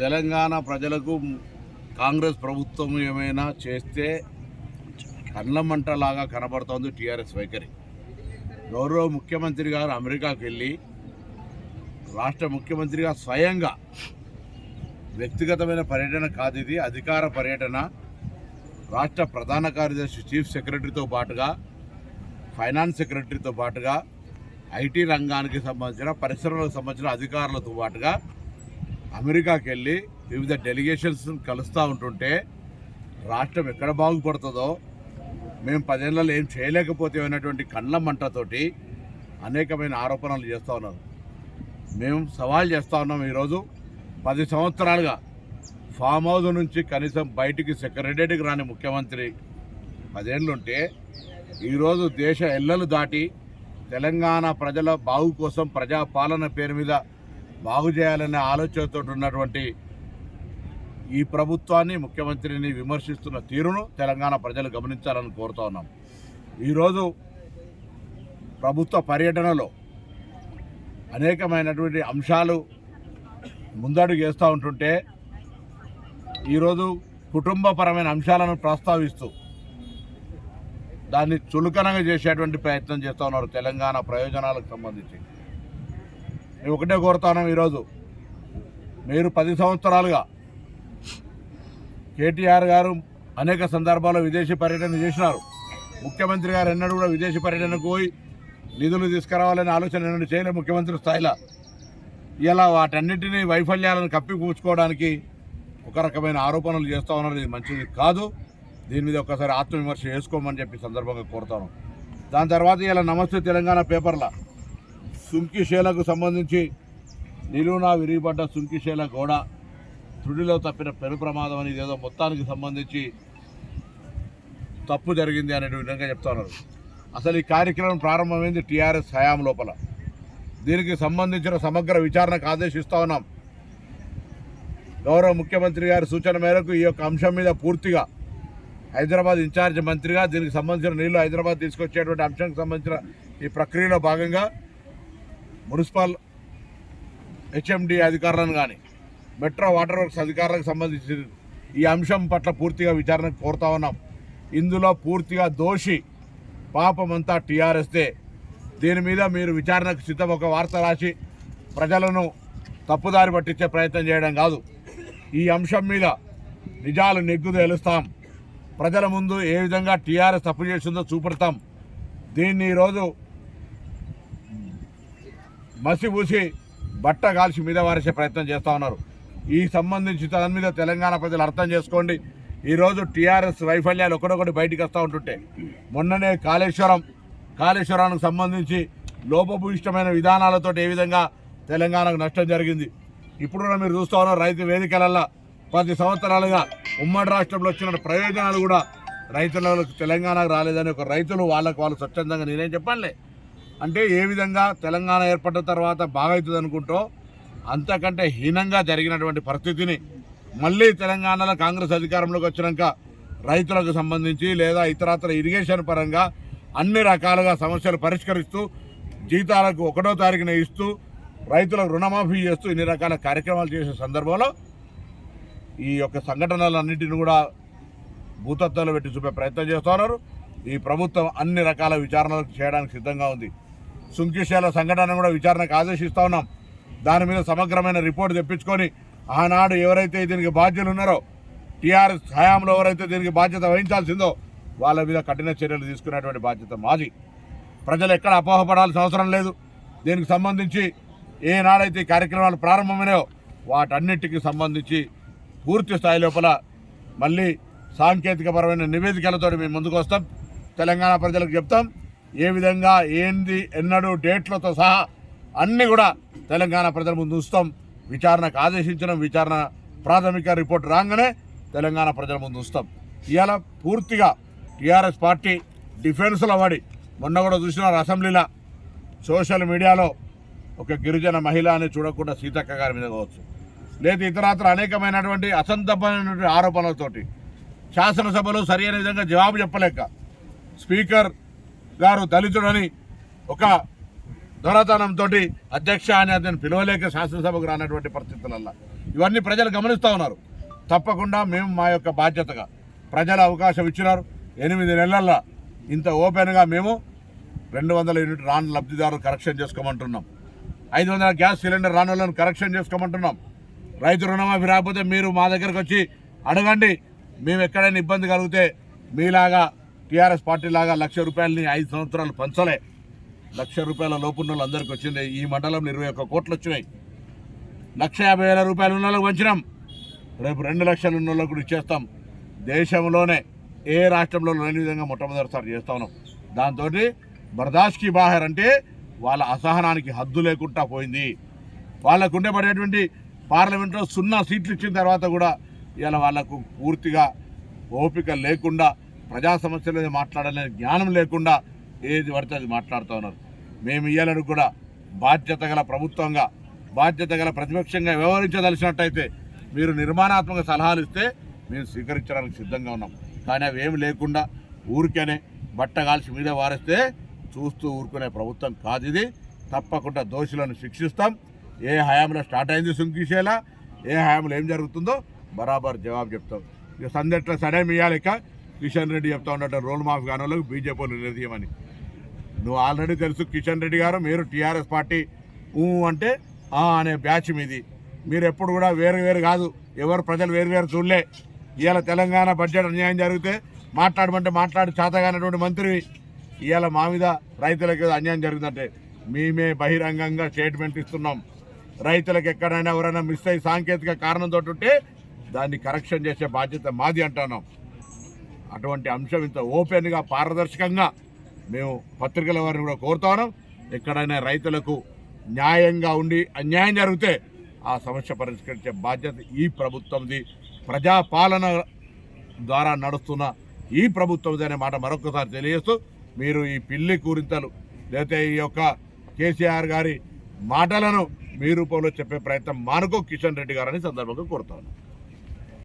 తెలంగాణ ప్రజలకు కాంగ్రెస్ ప్రభుత్వం ఏమైనా చేస్తే కళ్ళమంటలాగా కనబడుతోంది టీఆర్ఎస్ వైఖరి. గౌరవ ముఖ్యమంత్రి గారు అమెరికాకు వెళ్ళి రాష్ట్ర ముఖ్యమంత్రిగా స్వయంగా వ్యక్తిగతమైన పర్యటన కాదు ఇది అధికార పర్యటన. రాష్ట్ర ప్రధాన కార్యదర్శి చీఫ్ సెక్రటరీతో పాటుగా ఫైనాన్స్ సెక్రటరీతో పాటుగా ఐటీ రంగానికి సంబంధించిన పరిశ్రమలకు సంబంధించిన అధికారులతో పాటుగా అమెరికాకి వెళ్ళి వివిధ డెలిగేషన్స్ కలుస్తూ ఉంటుంటే రాష్ట్రం ఎక్కడ బాగుపడుతుందో మేము పదేళ్ళలో ఏం చేయలేకపోతే అనేటువంటి కళ్ళ మంటతోటి అనేకమైన ఆరోపణలు చేస్తూ ఉన్నారు మేము సవాల్ చేస్తూ ఉన్నాం ఈరోజు. పది సంవత్సరాలుగా ఫామ్ హౌస్ నుంచి కనీసం బయటికి సెక్రటరీకి రాని ముఖ్యమంత్రి పదేళ్ళుంటే ఈరోజు దేశ ఎల్లలు దాటి తెలంగాణ ప్రజల బాగు కోసం ప్రజాపాలన పేరు మీద బాగు చేయాలనే ఆలోచనతో ఉన్నటువంటి ఈ ప్రభుత్వాన్ని ముఖ్యమంత్రిని విమర్శిస్తున్న తీరును తెలంగాణ ప్రజలు గమనించాలని కోరుతా ఉన్నాం. ఈరోజు ప్రభుత్వ పర్యటనలో అనేకమైనటువంటి అంశాలు ముందడుగు వేస్తూ ఉంటుంటే ఈరోజు కుటుంబపరమైన అంశాలను ప్రస్తావిస్తూ దాన్ని చులకనగా చేసేటువంటి ప్రయత్నం చేస్తూ ఉన్నారు తెలంగాణ ప్రయోజనాలకు సంబంధించి. నేను ఒకటే కోరుతాను ఈరోజు. మీరు పది సంవత్సరాలుగా కేటీఆర్ గారు అనేక సందర్భాల్లో విదేశీ పర్యటన చేసినారు. ముఖ్యమంత్రి గారు ఎన్నడూ కూడా విదేశీ పర్యటనకు పోయి నిధులు తీసుకురావాలనే ఆలోచన ఎన్నడూ చేయలేదు ముఖ్యమంత్రి స్థాయిలో. ఇలా వాటన్నిటినీ వైఫల్యాలను కప్పిపూడ్చుకోవడానికి ఒక రకమైన ఆరోపణలు చేస్తూ ఉన్నారు. ఇది మంచిది కాదు. దీని మీద ఒకసారి ఆత్మవిమర్శ చేసుకోమని చెప్పి సందర్భంగా కోరుతాను. దాని తర్వాత ఇలా నమస్తే తెలంగాణ పేపర్లో సుంకిశేలకు సంబంధించి నిలువునా విరిగిపడ్డ సుంకిశేల గోడ తుడిలో తప్పిన పెను ప్రమాదం అని ఏదో మొత్తానికి సంబంధించి తప్పు జరిగింది అనే విధంగా చెప్తున్నారు అసలు ఈ కార్యక్రమం ప్రారంభమైంది టీఆర్ఎస్ హయాం లోపల. దీనికి సంబంధించిన సమగ్ర విచారణకు ఆదేశిస్తా ఉన్నాం. గౌరవ ముఖ్యమంత్రి గారి సూచన మేరకు ఈ యొక్క అంశం మీద పూర్తిగా హైదరాబాద్ ఇన్ఛార్జ్ మంత్రిగా దీనికి సంబంధించిన నీళ్ళు హైదరాబాద్ తీసుకొచ్చేటువంటి అంశానికి సంబంధించిన ఈ ప్రక్రియలో భాగంగా మున్సిపల్ హెచ్ఎండి అధికారులను కానీ మెట్రో వాటర్ వర్క్స్ అధికారులకు సంబంధించి ఈ అంశం పట్ల పూర్తిగా విచారణ కోరుతా ఉన్నాం. ఇందులో పూర్తిగా దోషి పాపమంతా టీఆర్ఎస్దే. దీని మీద మీరు విచారణకు సిద్ధం ఒక వార్త రాసి ప్రజలను తప్పుదారి పట్టించే ప్రయత్నం చేయడం కాదు. ఈ అంశం మీద నిజాలు నెగ్గు తెలుస్తాం ప్రజల ముందు ఏ విధంగా టీఆర్ఎస్ తప్పు చేసిందో చూపెడతాం. దీన్ని ఈరోజు మసి పూసి బట్ట కాల్చి మీద వారేసే ప్రయత్నం చేస్తూ ఉన్నారు. ఈ సంబంధించి దాని మీద తెలంగాణ ప్రజలు అర్థం చేసుకోండి. ఈరోజు టీఆర్ఎస్ వైఫల్యాలు ఒకటొకటి బయటికి వస్తూ ఉంటుంటే మొన్ననే కాళేశ్వరం కాళేశ్వరానికి సంబంధించి లోపభూయిష్టమైన విధానాలతో ఏ విధంగా తెలంగాణకు నష్టం జరిగింది. ఇప్పుడు కూడా మీరు చూస్తూ ఉన్నారు రైతు వేదికలల్లో పది సంవత్సరాలుగా ఉమ్మడి రాష్ట్రంలో వచ్చిన ప్రయోజనాలు కూడా రైతులకు తెలంగాణకు రాలేదని ఒక రైతులు వాళ్ళకు వాళ్ళు స్వచ్ఛందంగా నేనేం చెప్పానులే. అంటే ఏ విధంగా తెలంగాణ ఏర్పడ్డ తర్వాత బాగవుతుంది అనుకుంటో అంతకంటే హీనంగా జరిగినటువంటి పరిస్థితిని మళ్ళీ తెలంగాణలో కాంగ్రెస్ అధికారంలోకి వచ్చినాక రైతులకు సంబంధించి లేదా ఇతరత్ర ఇరిగేషన్ పరంగా అన్ని రకాలుగా సమస్యలు పరిష్కరిస్తూ జీతాలకు ఒకటో తారీఖున ఇస్తూ రైతులకు రుణమాఫీ చేస్తూ ఇన్ని రకాల కార్యక్రమాలు చేసే సందర్భంలో ఈ యొక్క సంఘటనలన్నింటిని కూడా భూతత్వాలు పెట్టి చూపే ప్రయత్నం చేస్తున్నారు ఈ ప్రభుత్వం అన్ని రకాల విచారణలు చేయడానికి సిద్ధంగా ఉంది. సుంకిశాల సంఘటన కూడా విచారణకు ఆదేశిస్తూ ఉన్నాం. దాని మీద సమగ్రమైన రిపోర్ట్ తెప్పించుకొని ఆనాడు ఎవరైతే దీనికి బాధ్యులు ఉన్నారో టీఆర్ఎస్ హయాంలో ఎవరైతే దీనికి బాధ్యత వహించాల్సిందో వాళ్ళ మీద కఠిన చర్యలు తీసుకునేటువంటి బాధ్యత మాది. ప్రజలు ఎక్కడ అపోహపడాల్సిన అవసరం లేదు. దీనికి సంబంధించి ఏనాడైతే కార్యక్రమాలు ప్రారంభమైనాయో వాటన్నిటికీ సంబంధించి పూర్తి స్థాయి లోపల మళ్ళీ సాంకేతికపరమైన నివేదికలతో మేము ముందుకు వస్తాం. తెలంగాణ ప్రజలకు చెప్తాం. ఏ విధంగా ఏంది ఎన్నడూ డేట్లతో సహా అన్నీ కూడా తెలంగాణ ప్రజల ముందు ఉంచుతాం. విచారణకు ఆదేశించడం విచారణ ప్రాథమిక రిపోర్ట్ రాగానే తెలంగాణ ప్రజల ముందు ఉంచుతాం. ఇవాళ పూర్తిగా టీఆర్ఎస్ పార్టీ డిఫెన్స్లో పడి మొన్న కూడా చూసినారు అసెంబ్లీలో సోషల్ మీడియాలో ఒక గిరిజన మహిళ అని చూడకుండా సీతక్క గారి మీద కావచ్చు లేదా ఇతరాత్ర అనేకమైనటువంటి అసంతమైనటువంటి ఆరోపణలతోటి శాసనసభలో సరైన విధంగా జవాబు చెప్పలేక స్పీకర్ గారు దళితుడని ఒక దొరతనంతో అధ్యక్ష అని అతను పిలవలేక శాసనసభకు రానటువంటి పరిస్థితులల్లో. ఇవన్నీ ప్రజలు గమనిస్తూ ఉన్నారు. తప్పకుండా మేము మా యొక్క బాధ్యతగా ప్రజల అవకాశం ఇచ్చినారు. ఎనిమిది నెలల్లో ఇంత ఓపెన్గా మేము రెండు వందల యూనిట్ రాన్ లబ్ధిదారులు కరెక్షన్ చేసుకోమంటున్నాం. ఐదు వందల గ్యాస్ సిలిండర్ రాని కరెక్షన్ చేసుకోమంటున్నాం. రైతు రుణమాఫీ రాకపోతే మీరు మా దగ్గరకు వచ్చి అడగండి. మేము ఎక్కడైనా ఇబ్బంది కలిగితే మీలాగా టీఆర్ఎస్ పార్టీ లాగా లక్ష రూపాయలని ఐదు సంవత్సరాలు పంచలే. లక్ష రూపాయల లోపున్న వాళ్ళందరికీ వచ్చింది. ఈ మండలంలో ఇరవై ఒక్క కోట్లు వచ్చినాయి. లక్ష యాభై వేల రూపాయలు ఉన్న వాళ్ళకి పంచినాం. రేపు రెండు లక్షలు ఉన్న వాళ్ళకి కూడా ఇచ్చేస్తాం. దేశంలోనే ఏ రాష్ట్రంలో లేని విధంగా మొట్టమొదటిసారి చేస్తా ఉన్నాం. దాంతో బర్దాష్కి బాహర్ అంటే వాళ్ళ అసహనానికి హద్దు లేకుండా పోయింది. వాళ్ళకు ఉండబడేటువంటి పార్లమెంట్లో సున్నా సీట్లు ఇచ్చిన తర్వాత కూడా ఇలా వాళ్ళకు పూర్తిగా ఓపిక లేకుండా ప్రజా సమస్యల మీద జ్ఞానం లేకుండా ఏది పడితే అది మాట్లాడుతూ ఉన్నారు. మేము ఇయ్యాలని కూడా బాధ్యత గల ప్రభుత్వంగా బాధ్యత గల ప్రతిపక్షంగా వ్యవహరించదలిసినట్టయితే మీరు నిర్మాణాత్మక సలహాలు ఇస్తే మేము స్వీకరించడానికి సిద్ధంగా ఉన్నాం. కానీ అవి ఏమి లేకుండా ఊరికనే బట్ట కాల్చి మీద వారిస్తే చూస్తూ ఊరుకునే ప్రభుత్వం కాదు ఇది. తప్పకుండా దోషులను శిక్షిస్తాం. ఏ హయాంలో స్టార్ట్ అయింది సుంకిషేలా ఏ హయాంలో ఏం జరుగుతుందో బరాబర్ జవాబు చెప్తాం. ఇక సందట్లో సడేమి ఇవ్వాలి ఇక. కిషన్ రెడ్డి చెప్తా ఉన్నట్టు రోల్ మాఫ్ కానోళ్ళకు బీజేపీ వాళ్ళు నిలదీయమని. నువ్వు ఆల్రెడీ తెలుసు కిషన్ రెడ్డి గారు మీరు టీఆర్ఎస్ పార్టీ ఊ అంటే ఆ అనే బ్యాచ్ మీది. మీరు ఎప్పుడు కూడా వేరు వేరు కాదు ఎవరు ప్రజలు వేరు వేరు చూడలే. ఇవాళ తెలంగాణ బడ్జెట్ అన్యాయం జరిగితే మాట్లాడమంటే మాట్లాడి చేతగానటువంటి మంత్రి. ఇవాళ మా మీద రైతులకు ఏదో అన్యాయం జరిగిందంటే మేమే బహిరంగంగా స్టేట్మెంట్ ఇస్తున్నాం. రైతులకు ఎక్కడైనా ఎవరైనా మిస్ అయ్యి సాంకేతిక కారణంతో ఉంటే దాన్ని కరెక్షన్ చేసే బాధ్యత మాది అంటున్నాం. అటువంటి అంశం ఇంత ఓపెన్గా పారదర్శకంగా మేము పత్రికల వారిని కూడా కోరుతాను ఎక్కడైనా రైతులకు న్యాయంగా ఉండి అన్యాయం జరిగితే ఆ సమస్య పరిష్కరించే బాధ్యత ఈ ప్రభుత్వంది. ప్రజాపాలన ద్వారా నడుస్తున్న ఈ ప్రభుత్వంది అనే మాట మరొకసారి తెలియజేస్తూ మీరు ఈ పిల్లి కూరింతలు లేకపోతే ఈ యొక్క కేసీఆర్ గారి మాటలను మీ రూపంలో చెప్పే ప్రయత్నం మానుకో కిషన్ రెడ్డి గారని సందర్భంగా కోరుతాను